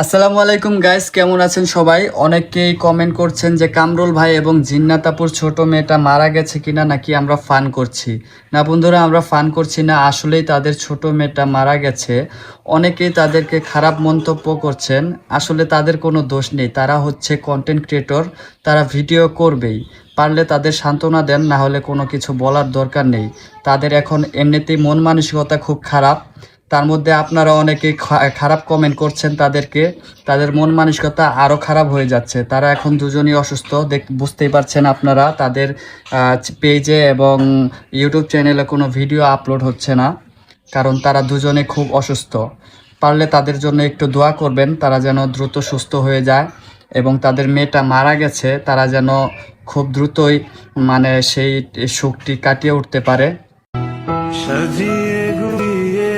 আসসালামু আলাইকুম গাইস, কেমন আছেন সবাই? অনেকেই কমেন্ট করছেন যে কামরুল ভাই এবং জিন্নাতাপুর ছোট মেয়েটা মারা গেছে কিনা নাকি আমরা ফান করছি। না বন্ধুরা, আমরা ফান করছি না, আসলেই তাদের ছোট মেয়েটা মারা গেছে। অনেকেই তাদেরকে খারাপ মন্তব্য করছেন, আসলে তাদের কোনো দোষ নেই, তারা হচ্ছে কন্টেন্ট ক্রিয়েটর তারা ভিডিও করবেই। পারলে তাদের সান্ত্বনা দেন, না হলে কোনো কিছু বলার দরকার নেই। তাদের এখন এমনিতেই মন মানসিকতা খুব খারাপ। তার মধ্যে আপনারা অনেকে খারাপ কমেন্ট করছেন তাদেরকে। তাদের মন মানসিকতা আরও খারাপ হয়ে যাচ্ছে। তারা এখন দুজনই অসুস্থ। দেখ, বুঝতেই পারছেন আপনারা, তাদের পেজে এবং ইউটিউব চ্যানেলে কোনো ভিডিও আপলোড হচ্ছে না। কারণ তারা দুজনে খুব অসুস্থ। পারলে তাদের জন্য একটু দোয়া করবেন, তারা যেন দ্রুত সুস্থ হয়ে যায় এবং তাদের মেয়েটা মারা গেছে, তারা যেন খুব দ্রুতই মানে সেই শোকটি কাটিয়ে উঠতে পারে। সাজিয়ে গুড়িয়ে